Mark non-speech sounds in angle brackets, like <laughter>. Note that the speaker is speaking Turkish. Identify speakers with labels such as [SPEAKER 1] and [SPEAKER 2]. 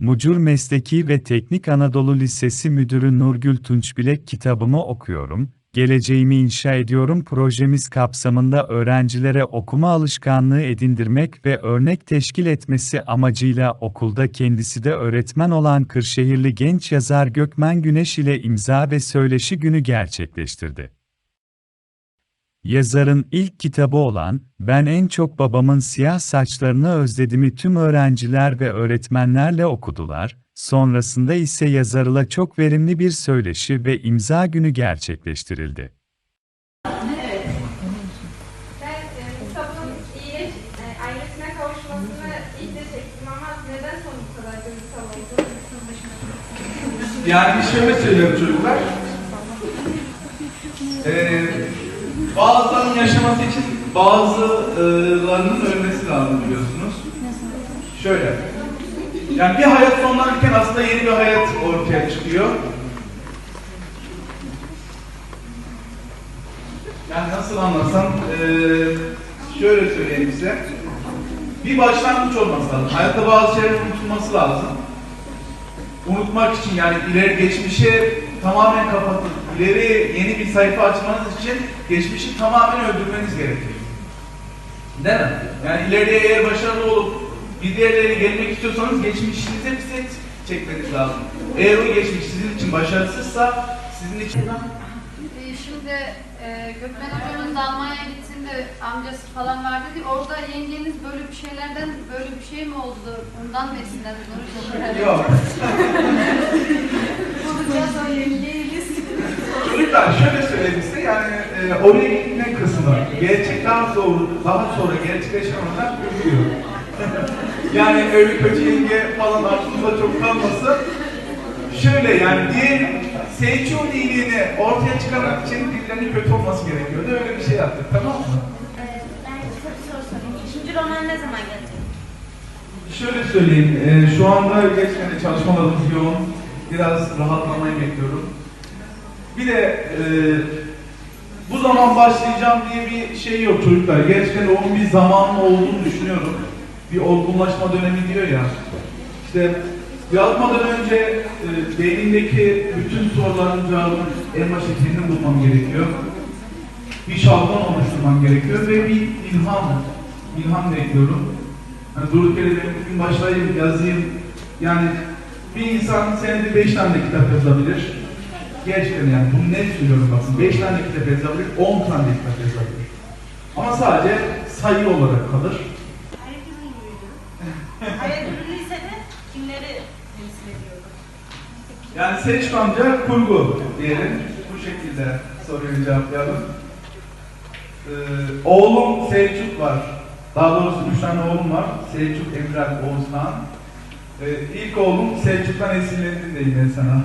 [SPEAKER 1] Mucur Mesleki ve Teknik Anadolu Lisesi Müdürü Nurgül Tunçbilek kitabımı okuyorum, geleceğimi inşa ediyorum projemiz kapsamında öğrencilere okuma alışkanlığı edindirmek ve örnek teşkil etmesi amacıyla okulda kendisi de öğretmen olan Kırşehirli genç yazar Gökmen Güneş ile imza ve söyleşi günü gerçekleştirdi. Yazarın ilk kitabı olan Ben en çok babamın siyah saçlarını özledimi tüm öğrenciler ve öğretmenlerle okudular. Sonrasında ise yazarla çok verimli bir söyleşi ve imza günü gerçekleştirildi.
[SPEAKER 2] Ben e, kitabın iyileş, e, ailesine kavuşmasını ilk de çektim ama neden sonu bu kadar duygusal oldu?
[SPEAKER 3] Yani şöyle söylüyorum çocuklar. Ee, için bazılarının ölmesi lazım biliyorsunuz. Şöyle. Yani bir hayat sonlanırken aslında yeni bir hayat ortaya çıkıyor. Yani nasıl anlatsam, ee, şöyle söyleyeyim size. Bir başlangıç olması lazım. Hayatta bazı şeylerin unutulması lazım unutmak için yani ileri geçmişe tamamen kapatıp ileri yeni bir sayfa açmanız için geçmişi tamamen öldürmeniz gerekiyor. Değil mi? Yani ileriye eğer başarılı olup bir diğerlere gelmek istiyorsanız geçmişinize bir set çekmeniz lazım. Eğer o geçmiş sizin için başarısızsa sizin için
[SPEAKER 4] Ee, Şimdi e, Gökmen hocamın da Almanya'ya gittiğinde amcası falan vardı diye orada yengeniz böyle bir şeylerden böyle bir şey mi oldu? Ondan mı esinlendi? Onu
[SPEAKER 3] yok. Çocuklar şöyle söyleyeyim size yani e, oraya gitmek kısmı gerçek daha zor, daha sonra gerçekleşen olarak ölüyor. <laughs> yani öyle kötü yenge falan aklınızda çok kalmasın. Şöyle yani diyelim Seyçun iyiliğini ortaya çıkarmak için birilerinin kötü olması gerekiyordu. Öyle bir şey yaptık tamam mı?
[SPEAKER 5] Ee, Ben bir soru sorayım. İkinci roman ne zaman gelecek?
[SPEAKER 3] Şöyle söyleyeyim, e, şu anda gerçekten de çalışmalarımız yoğun. Biraz rahatlamayı bekliyorum. Bir de e, bu zaman başlayacağım diye bir şey yok çocuklar. Gerçekten onun bir zamanı olduğunu düşünüyorum. Bir olgunlaşma dönemi diyor ya. İşte yazmadan önce e, beynimdeki bütün soruların cevabını en başta kendim bulmam gerekiyor. Bir şablon oluşturmam gerekiyor ve bir ilham, ilham bekliyorum. Hani durduk yere bugün başlayayım, yazayım. Yani bir insan senede beş tane kitap yazabilir. Gerçekten yani bunu net söylüyorum bakın. Beş tane kitap yazabilir, on tane kitap yazabilir. Ama sadece sayı olarak kalır.
[SPEAKER 5] Hayat ürünlüydü. Hayat ürünlüyse de kimleri temsil ediyordu?
[SPEAKER 3] Yani Selçuk amca kurgu diyelim. Bu şekilde soruyu cevaplayalım. Ee, oğlum Selçuk var. Daha doğrusu üç tane oğlum var. Selçuk, Emrah, Oğuzhan. Ee, ilk oğlum Selçuk'tan esinlendim de yine sana.